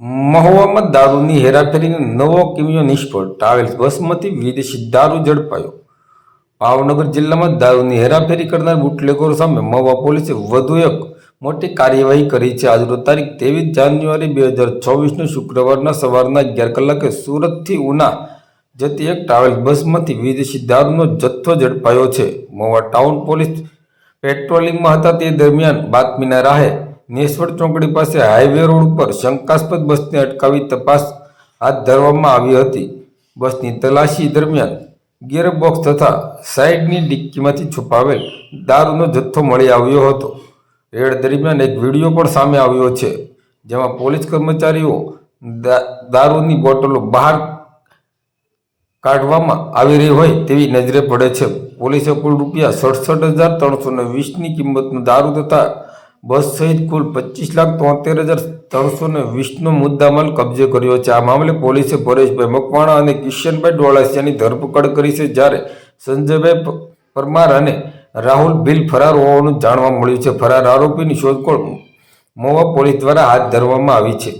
મહુવામાં દારૂની હેરાફેરીને નવો કિમિયો નિષ્ફળ. ટ્રાવેલ્સ બસમાંથી વિદેશી દારૂ ઝડપાયો. ભાવનગર જિલ્લામાં દારૂની હેરાફેરી કરનાર બુટલેગરો સામે મહુવા પોલીસે વધુ એક મોટી કાર્યવાહી કરી છે. આજનો તારીખ ત્રેવીસ જાન્યુઆરી બે હજાર ચોવીસને શુક્રવારના સવારના અગિયાર કલાકે સુરતથી ઉના જતી એક ટ્રાવેલ્સ બસમાંથી વિદેશી દારૂનો જથ્થો ઝડપાયો છે. મહુવા ટાઉન પોલીસ પેટ્રોલિંગમાં હતા તે દરમિયાન બાતમીના રાહે નેસવડ ચોકડી પાસે હાઈવે રોડ ઉપર શંકાસ્પદ બસને અટકાવી તપાસ હાથ ધરવામાં આવી હતી. બસની તલાશી દરમિયાન ગિયરબોક્સ તથા સાઈડની ડિક્કીમાંથી છુપાવેલ દારૂનો જથ્થો મળી આવ્યો હતો. રેડ દરમિયાન એક વીડિયો પણ સામે આવ્યો છે, જેમાં પોલીસ કર્મચારીઓ દારૂની બોટલો બહાર કાઢવામાં આવી રહી હોય તેવી નજરે પડે છે. પોલીસે કુલ રૂપિયા સડસઠ હજાર ત્રણસો ને વીસની કિંમતનું દારૂ તથા બસ સહિત કુલ પચીસ લાખ તોતેર હજાર ત્રણસો ને વીસનો મુદ્દામાલ કબજે કર્યો છે. આ મામલે પોલીસે પરેશભાઈ મકવાણા અને કિશનભાઈ ડોળાસિયાની ધરપકડ કરી છે, જ્યારે સંજયભાઈ પરમાર અને રાહુલ ભીલ ફરાર હોવાનું જાણવા મળ્યું છે. ફરાર આરોપીની શોધખોળ મોવા પોલીસ દ્વારા હાથ ધરવામાં આવી છે.